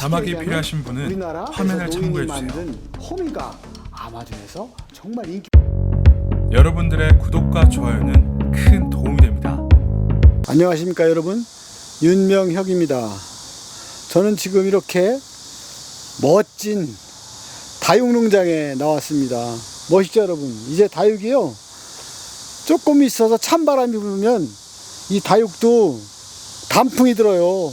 자막이 필요하신 분은 화면을 참고해 주세요. 호미가 아마존에서 정말 인기. 여러분들의 구독과 좋아요는 큰 도움이 됩니다. 안녕하십니까 여러분 윤명혁입니다. 저는 지금 이렇게 멋진 다육농장에 나왔습니다. 멋있죠 여러분? 이제 다육이요 조금 있어서 찬바람이 불면 이 다육도 단풍이 들어요.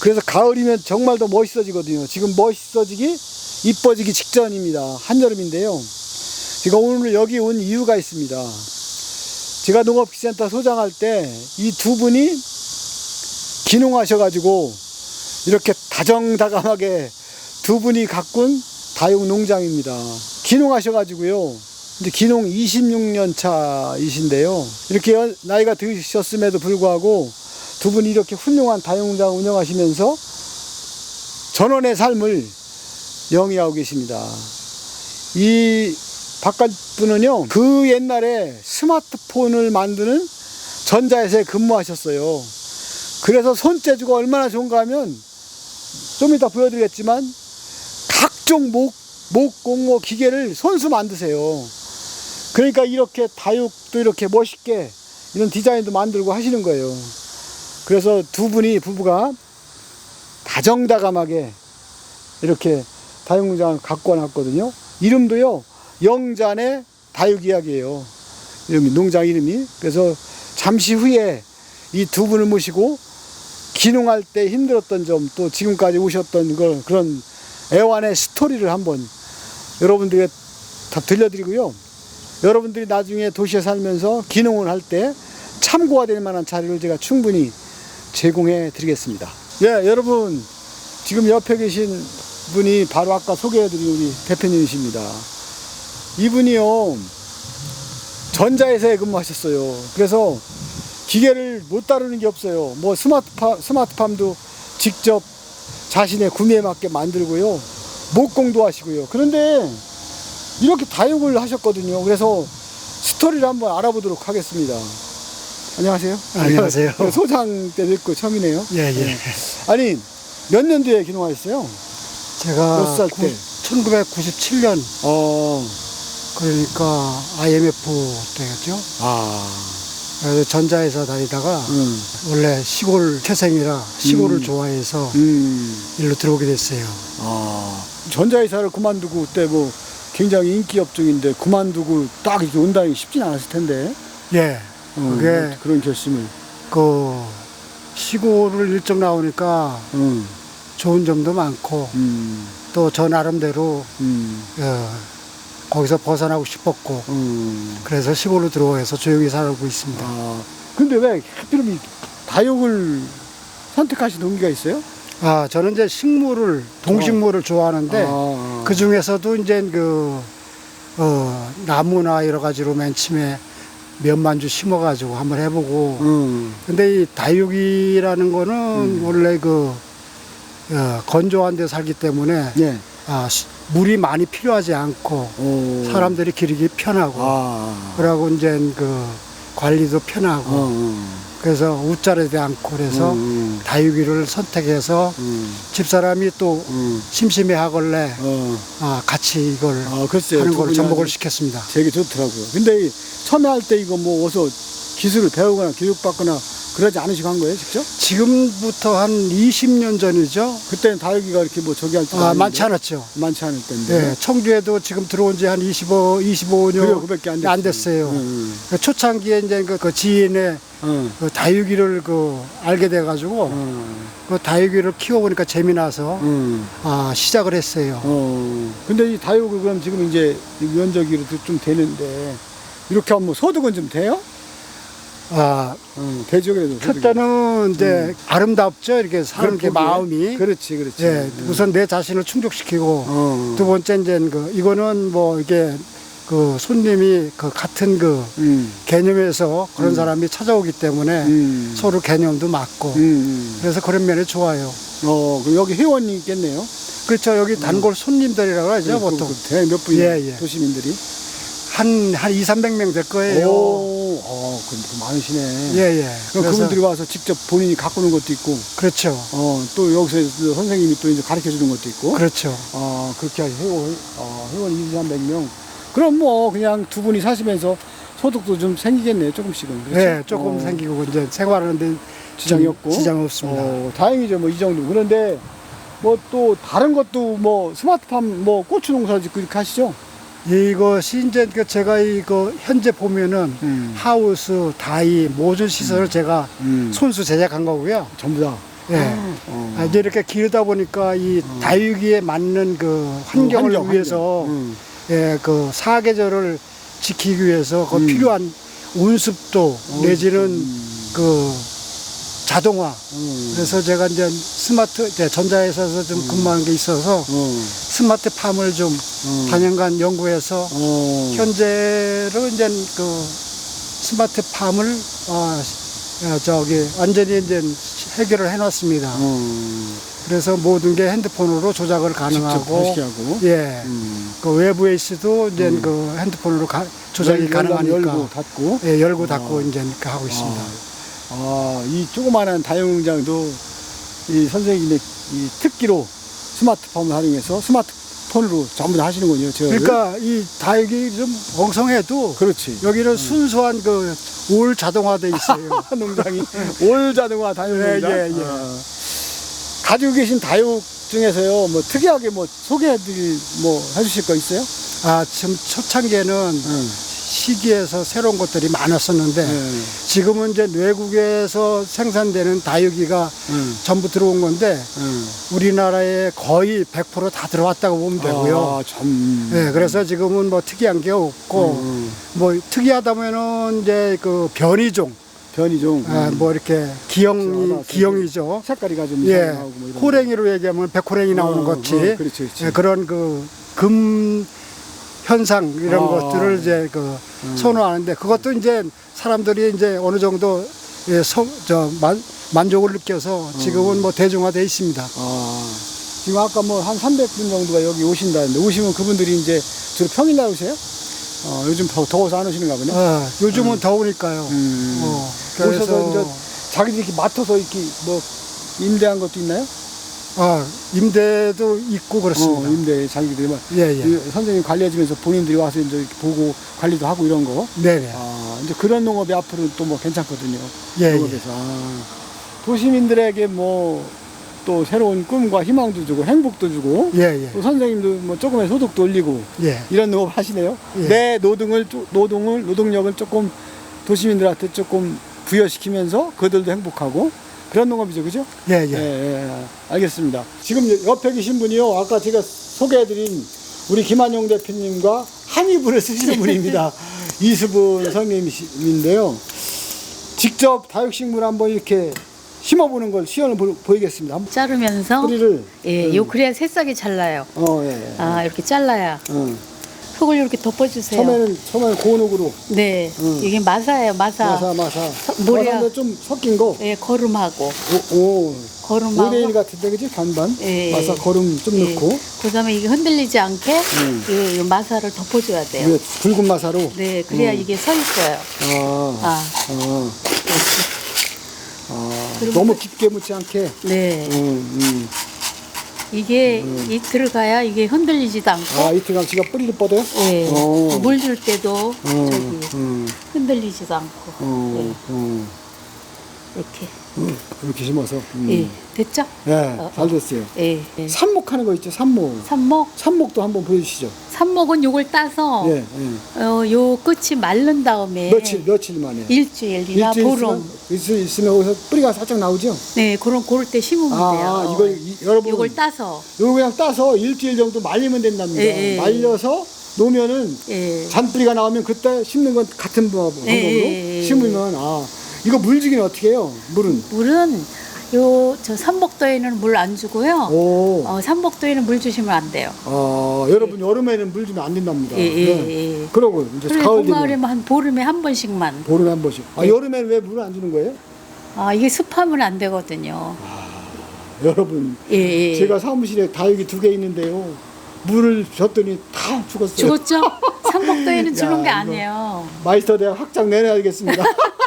그래서 가을이면 정말 더 멋있어지거든요. 지금 멋있어지기 이뻐지기 직전입니다. 한여름인데요. 제가 오늘 여기 온 이유가 있습니다. 제가 농업기센터 소장할 때 이 두 분이 기농하셔가지고 이렇게 다정다감하게 두 분이 가꾼 다육 농장입니다. 기농하셔가지고요. 이제 기농 26년 차이신데요. 이렇게 연- 나이가 드셨음에도 불구하고 두 분이 이렇게 훌륭한 다육 농장 운영하시면서 전원의 삶을 영위하고 계십니다. 이 바깥 분은요, 그 옛날에 스마트폰을 만드는 전자에서에 근무하셨어요. 그래서 손재주가 얼마나 좋은가 하면 좀 이따 보여드리겠지만 각종 목, 목공, 뭐 기계를 손수 만드세요. 그러니까 이렇게 다육도 이렇게 멋있게 이런 디자인도 만들고 하시는 거예요. 그래서 두 분이 부부가 다정다감하게 이렇게 다육농장을 갖고 놨거든요. 이름도요, 영잔의 다육 이야기예요. 이름이, 농장 이름이. 그래서 잠시 후에 이 두 분을 모시고 기농할 때 힘들었던 점, 또 지금까지 오셨던 걸, 그런 애완의 스토리를 한번 여러분들에게 다 들려드리고요. 여러분들이 나중에 도시에 살면서 기농을 할 때 참고가 될 만한 자료를 제가 충분히 제공해 드리겠습니다. 예, 여러분, 지금 옆에 계신 분이 바로 아까 소개해드린 우리 대표님이십니다. 이분이요, 전자회사에 근무하셨어요. 그래서 기계를 못 다루는 게 없어요. 뭐 스마트팜, 스마트팜도 직접 자신의 구매에 맞게 만들고요. 목공도 하시고요. 그런데 이렇게 다육을 하셨거든요. 그래서 스토리를 한번 알아보도록 하겠습니다. 안녕하세요. 안녕하세요. 소장 때 뵙고 처음이네요. 예, 예. 아니, 몇 년도에 기농하셨어요? 제가 몇살 때? 1997년 어, 그러니까 IMF 때였죠. 아, 그래서 전자회사 다니다가 음, 원래 시골 태생이라 시골을 음. 좋아해서 음, 일로 들어오게 됐어요. 아. 전자회사를 그만두고 그때 뭐 굉장히 인기 업종인데 그만두고 딱 이렇게 온다는 게 쉽진 않았을 텐데. 예. 어, 그게 그런 결심을. 그 시골을 일찍 나오니까 음, 좋은 점도 많고 음, 또 저 나름대로 음, 어, 거기서 벗어나고 싶었고 음. 그래서 시골로 들어와서 조용히 살고 있습니다. 아, 근데 왜 하필이면 이 다육을 선택하신 동기가 있어요? 아 저는 이제 식물을 동식물을 좋아하는데 아, 그 중에서도 이제 그, 어, 나무나 여러 가지로 맨 처음에 몇만 주 심어가지고 한번 해보고. 음, 근데 이 다육이라는 거는 원래 그, 어, 건조한 데 살기 때문에 예. 아, 시- 물이 많이 필요하지 않고 오. 사람들이 기르기 편하고. 아, 그러고 이제 그 관리도 편하고. 어, 어. 그래서 웃자르지 않고 그래서 음, 다육이를 선택해서 음, 집사람이 또 음, 심심해 하걸래 어. 아, 같이 이걸 아, 글쎄요. 하는 두걸 접목을 시켰습니다. 되게 좋더라고요. 근데 이 처음에 할 때 이거 뭐 어서 기술을 배우거나 교육받거나 그러지 않으시고 한 거예요, 직접? 지금부터 한 20년 전이죠. 그때는 다육이가 이렇게 뭐 저기 할 때. 아, 많지 않았죠. 많지 않을 때인데. 네, 청주에도 지금 들어온 지 한 25, 25년 그래요, 그밖에 안, 안 됐어요. 응, 그 초창기에 이제 그, 그 지인의 응, 그 다육이를 그 알게 돼가지고 응, 그 다육이를 키워보니까 재미나서 응. 아, 시작을 했어요. 어. 근데 이 다육을 그럼 지금 이제 면적이 좀 되는데 이렇게 하면 뭐 소득은 좀 돼요? 아, 응, 그래도. 소득이. 첫째는 이제 아름답죠. 이렇게 사는 게 음. 마음이. 그렇지, 그렇지. 예, 응. 우선 내 자신을 충족시키고 어. 두 번째 이제 그 이거는 뭐 이게 그 손님이 그 같은 그 음, 개념에서 그런 음. 사람이 찾아오기 때문에 음. 서로 개념도 맞고 음, 음. 그래서 그런 면이 좋아요. 어, 그럼 여기 회원이 있겠네요. 그렇죠. 여기 단골 손님들이라고 하죠, 그, 보통. 그, 그 대몇 분이 예, 예. 도시민들이. 한, 한 2, 300명 될 거예요. 오, 많으시네. 예, 예. 그럼 그래서 그분들이 와서 직접 본인이 가꾸는 것도 있고, 그렇죠. 어, 또 여기서 선생님이 또 이제 가르쳐 주는 것도 있고, 그렇죠. 어, 그렇게 회원, 어, 회원 2, 300명. 그럼 뭐, 그냥 두 분이 사시면서 소득도 좀 생기겠네요, 조금씩은. 그렇죠? 네, 조금 어, 생기고 이제 생활하는데 지장이 없고. 지장 없습니다. 어, 다행이죠, 뭐, 이 정도. 그런데, 뭐, 또, 다른 것도 뭐, 스마트팜, 뭐, 고추 농사 짓고 이렇게 하시죠? 이것이 이제 그 제가 이거 현재 보면은 음. 하우스, 다이, 모든 시설을 제가 음. 손수 제작한 거고요. 전부 다. 예. 어. 아, 이제 이렇게 기르다 보니까 이 다육이에 맞는 그 환경을 환경, 위해서 환경. 음. 예, 그 사계절을 지키기 위해서 그 음. 필요한 온습도 내지는 음. 그 자동화. 음. 그래서 제가 이제 스마트 이제 전자회사에서 좀 근무한 게 있어서 어. 스마트 팜을 좀 음. 단연간 연구해서 어. 현재로 이제 그 스마트 팜을 어, 어, 저기 완전히 이제 해결을 해놨습니다. 어. 그래서 모든 게 핸드폰으로 조작을 가능하고. 예. 음. 그 외부에 있어도 이제 그 핸드폰으로 가- 조작이 열- 가능하니까 열고 닫고. 예, 열고 어. 닫고 이제 이렇게 하고 있습니다. 아, 이 조그마한 다용장도 이 선생님의 이 특기로 스마트폰을 활용해서 스마트폰으로 전부 다 하시는군요. 제가 그러니까 이 다육이 좀 엉성해도 그렇지. 여기는 순수한 그 올 자동화돼 있어요. 농장이 올 자동화 다육 예, 농장. 예, 예. 아. 가지고 계신 다육 중에서요, 뭐 특이하게 뭐 소개해드릴 뭐 해주실 거 있어요? 아, 지금 초창기에는 응. 시기에서 새로운 것들이 많았었는데 네. 지금은 이제 외국에서 생산되는 다육이가 응. 전부 들어온 건데 응. 우리나라에 거의 100%다 들어왔다고 보면 되고요. 아, 참. 네, 그래서 지금은 뭐 특이한 게 없고 음. 뭐 특이하다면은 이제 그 변이종, 변이종. 아, 음. 뭐 이렇게 기형이 알아서 기형이죠. 색깔이가 좀 예, 뭐 호랭이로 얘기하면 백호랭이 나오는 어, 것이 어, 그렇지, 그렇지. 예, 그런 그 금 현상 이런 아. 것들을 이제 그 선호하는데 그것도 이제 사람들이 이제 어느 정도 예, 서, 저 만, 만족을 느껴서 지금은 뭐 대중화돼 있습니다. 아, 지금 아까 뭐 한 300분 정도가 여기 오신다는데 오시면 그분들이 이제 주로 평일날 오세요? 어, 요즘 더 더워서 안 오시는가 보네. 어, 요즘은 더우니까요. 음. 어, 오셔서 그래서 이제 자기들이 이렇게 맡아서 이렇게 뭐 임대한 것도 있나요? 아, 임대도 있고 그렇습니다. 어, 임대 자기들이 막 예, 예. 이 선생님 관리해주면서 본인들이 와서 이제 보고 관리도 하고 이런 거. 네네. 아, 이제 그런 농업이 앞으로 또 뭐 괜찮거든요. 예, 예. 농업에서. 아, 도시민들에게 뭐 또 새로운 꿈과 희망도 주고 행복도 주고 예, 예. 또 선생님도 뭐 조금의 소득도 올리고 예. 이런 농업 하시네요. 예. 내 노동을 쪼- 노동을 노동력을 조금 도시민들한테 조금 부여시키면서 그들도 행복하고 그런 농업이죠, 그죠? 예, 예, 예. 예, 알겠습니다. 지금 옆에 계신 분이요, 아까 제가 소개해드린 우리 김한용 대표님과 한 이불을 쓰시는 분입니다. 이수분 선생님인데요. 직접 다육식물 한번 이렇게 심어보는 걸 시연을 보, 보이겠습니다. 한번 자르면서 뿌리를 예, 음. 요 그래야 새싹이 잘 나요. 어, 예, 예. 아 이렇게 잘라야 응. 흙을 이렇게 덮어주세요. 처음에는 처음에는 고온옥으로 네, 음. 이게 마사예요, 마사. 마사 마사. 마사인데 좀 섞인 거. 예, 거름하고 오, 오. 거름하고. 5대1 같은데 그지 반반 예, 마사 거름 좀 예. 넣고 그다음에 이게 흔들리지 않게 음. 이, 이 마사를 덮어줘야 돼요. 위에 붉은 마사로 네, 그래야 음. 이게 서 있어요. 아, 아, 아, 아, 너무 그- 깊게 묻지 않게 네, 음, 음. 이게 이 들어가야 이게 흔들리지도 않고. 아 이틀간 지가 뿌리를 뻗어요? 예, 어. 물 줄 때도 어, 저기 음, 흔들리지도 않고 어, 예, 어. 이렇게 이렇게 심어서 음. 예, 됐죠? 예, 어, 잘 됐어요 예, 예. 삽목하는 거 있죠 삽목 삽목 삽목도 한번 보여주시죠 삽목은 요걸 따서 예, 예. 어, 요 끝이 마른 다음에 며칠 며칠 만에 일주일이나 일주일 보름 있으면, 있으면 거기서 뿌리가 살짝 나오죠? 네 그런 고를 때 심으면 아, 돼요. 이걸 이- 여러분 요걸 따서 이거 그냥 따서 일주일 정도 말리면 된답니다. 예, 예. 말려서 놓으면은 예. 잔뿌리가 나오면 그때 심는 건 같은 방- 방법으로 예, 예. 심으면 아 이거 물 주기는 어떻게 해요? 물은 물은 요 저 삼복도에는 물 안 주고요. 오, 어, 삼복도에는 물 주시면 안 돼요. 아 여러분 여름에는 물 주면 안 된답니다. 예, 예, 네. 예. 그러고 이제 그래 가을 되면 봄가을에만 한 보름에 한 번씩만. 보름에 한 번씩. 아 예. 여름에는 왜 물을 안 주는 거예요? 아 이게 습하면 안 되거든요. 여러분 예, 예. 제가 사무실에 다육이 두 개 있는데요. 물을 줬더니 다 죽었어요. 죽었죠? 삼복도에는 주는 야, 게 이거. 아니에요. 마이스터 대학 확장 내놔야겠습니다.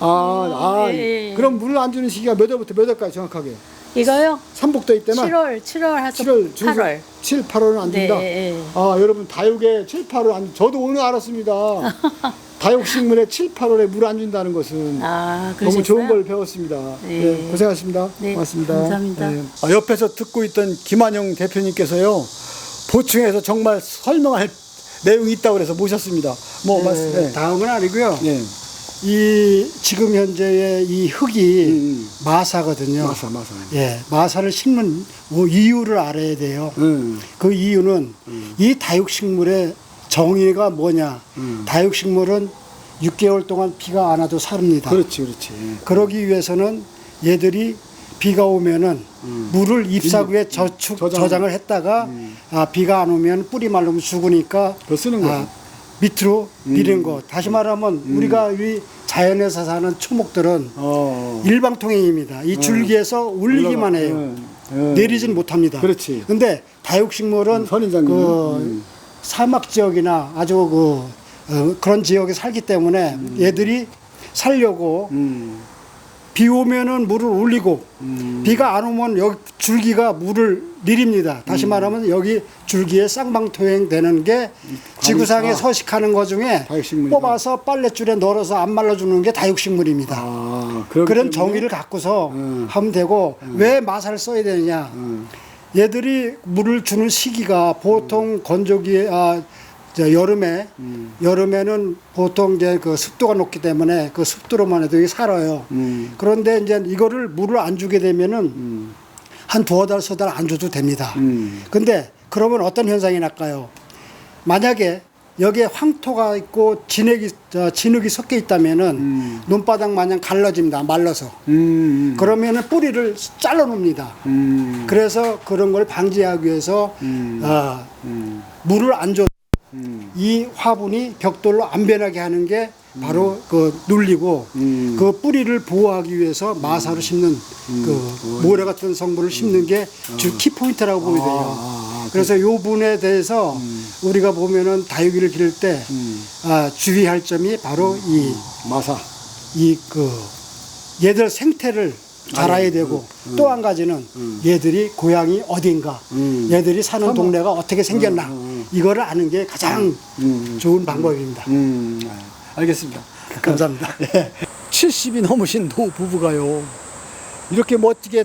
아, 아, 예, 예. 그럼 물을 안 주는 시기가 몇 월부터 몇 월까지 정확하게? 이거요? 삼복도 이때만 7월, 7월 해서 7월, 중순, 8월. 7, 8월은 안 네, 준다. 예. 아, 여러분 다육에 7, 8월 안 저도 오늘 알았습니다. 다육 식물에 7, 8월에 물 안 준다는 것은 아? 너무 좋은 걸 배웠습니다. 네. 네, 고생하셨습니다. 네, 고맙습니다. 감사합니다. 아, 옆에서 듣고 있던 김한영 대표님께서요 보충해서 정말 설명할 내용이 있다고 그래서 모셨습니다. 뭐 말씀? 네. 다음은 아니고요. 네. 이 지금 현재의 이 흙이 음. 마사거든요. 마사 마사. 예, 마사를 심는 뭐 이유를 알아야 돼요. 음. 그 이유는 이 다육식물의 정의가 뭐냐. 음. 다육식물은 6개월 동안 비가 안 와도 삽니다. 그렇지, 그렇지. 그러기 위해서는 얘들이 비가 오면은 물을 잎사구에 저축 음. 저장. 을 했다가 아, 비가 안 오면 뿌리 말르면 죽으니까 쓰는 거죠. 아, 밑으로 미는 거. 다시 말하면 우리가 이 자연에서 사는 초목들은 어. 일방통행입니다. 이 줄기에서 올리기만. 해요. 음, 음. 내리진 못합니다. 그렇지. 근데 다육식물은 음, 선인장님. 그 음. 사막 지역이나 아주 그 어, 그런 지역에 살기 때문에 얘들이 살려고 음. 비 오면은 물을 올리고 음. 비가 안 오면 여기 줄기가 물을 내립니다. 음. 다시 말하면 여기 줄기에 쌍방토행 되는 게 지구상에 아. 서식하는 것 중에 다육식물이다. 뽑아서 빨래줄에 널어서 안 말라주는 게 다육식물입니다. 아, 그런 때문에? 정의를 갖고서 음. 하면 되고 왜 마사를 써야 되느냐? 음. 얘들이 물을 주는 시기가 보통 건조기 아 저 여름에 음. 여름에는 보통 이제 그 습도가 높기 때문에 그 습도로만 해도 이게 살아요. 음. 그런데 이제 이거를 물을 안 주게 되면은 음. 한 두어 달, 서달안 줘도 됩니다. 음. 근데 그러면 어떤 현상이 날까요? 만약에 여기에 황토가 있고 진흙이, 저 진흙이 섞여 있다면은 음. 눈바닥 마냥 갈라집니다. 말라서. 음. 그러면은 뿌리를 잘라 놓습니다. 음. 그래서 그런 걸 방지하기 위해서 음. 어, 음. 물을 안 줘. 음. 이 화분이 벽돌로 안 변하게 하는 게 바로 그 눌리고 음. 그 뿌리를 보호하기 위해서 마사로 심는 그 모래 같은 성분을 심는 게주 키포인트라고 보게 돼요. 아, 아, 그래서 요 분에 대해서 우리가 보면은 다육이를 기를 때 음. 아, 주의할 점이 바로 마사. 이이그 얘들 생태를 알아야 되고 또한 가지는 얘들이 고향이 어딘가 음. 얘들이 사는. 동네가 어떻게 생겼나 이거를 아는 게 가장 음. 좋은 방법입니다. 음. 아, 알겠습니다. 감사합니다. 70이 넘으신 노 부부가요. 이렇게 멋지게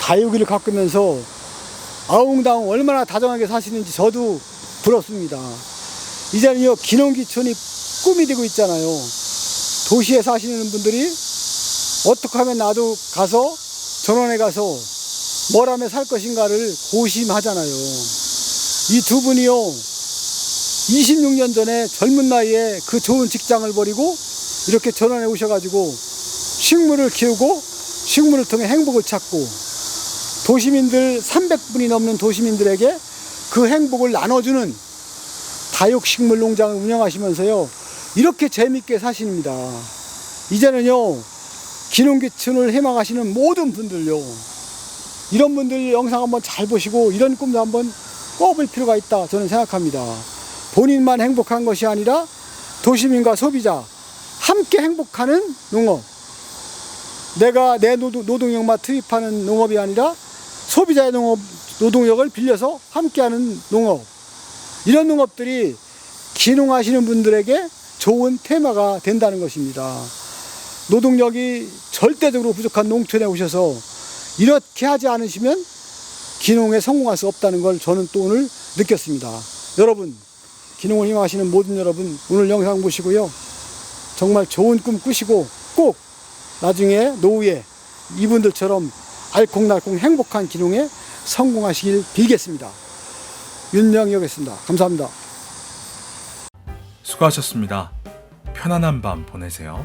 다육이를 가꾸면서 아웅다웅 얼마나 다정하게 사시는지 저도 부럽습니다. 이제는요, 기농기촌이 꿈이 되고 있잖아요. 도시에 사시는 분들이 어떻게 하면 나도 가서 전원에 가서 뭘 하며 살 것인가를 고심하잖아요. 이 두 분이요, 26년 전에 젊은 나이에 그 좋은 직장을 버리고 이렇게 전원에 오셔가지고 식물을 키우고 식물을 통해 행복을 찾고 도시민들 300분이 넘는 도시민들에게 그 행복을 나눠주는 다육식물 농장을 운영하시면서요 이렇게 재밌게 사십니다. 이제는요 기농기촌을 희망하시는 모든 분들요 이런 분들 영상 한번 잘 보시고 이런 꿈도 한번 꿔볼 필요가 있다 저는 생각합니다. 본인만 행복한 것이 아니라 도시민과 소비자 함께 행복하는 농업. 내가 내 노동, 노동 력만 투입하는 농업이 아니라 소비자의 농업, 노동력을 빌려서 함께하는 농업. 이런 농업들이 기농하시는 분들에게 좋은 테마가 된다는 것입니다. 노동력이 절대적으로 부족한 농촌에 오셔서 이렇게 하지 않으시면 기농에 성공할 수 없다는 걸 저는 또 오늘 느꼈습니다. 여러분, 기농을 희망하시는 모든 여러분, 오늘 영상 보시고요. 정말 좋은 꿈 꾸시고 꼭 나중에 노후에 이분들처럼 알콩달콩 행복한 기농에 성공하시길 빌겠습니다. 윤명이었습니다. 감사합니다. 수고하셨습니다. 편안한 밤 보내세요.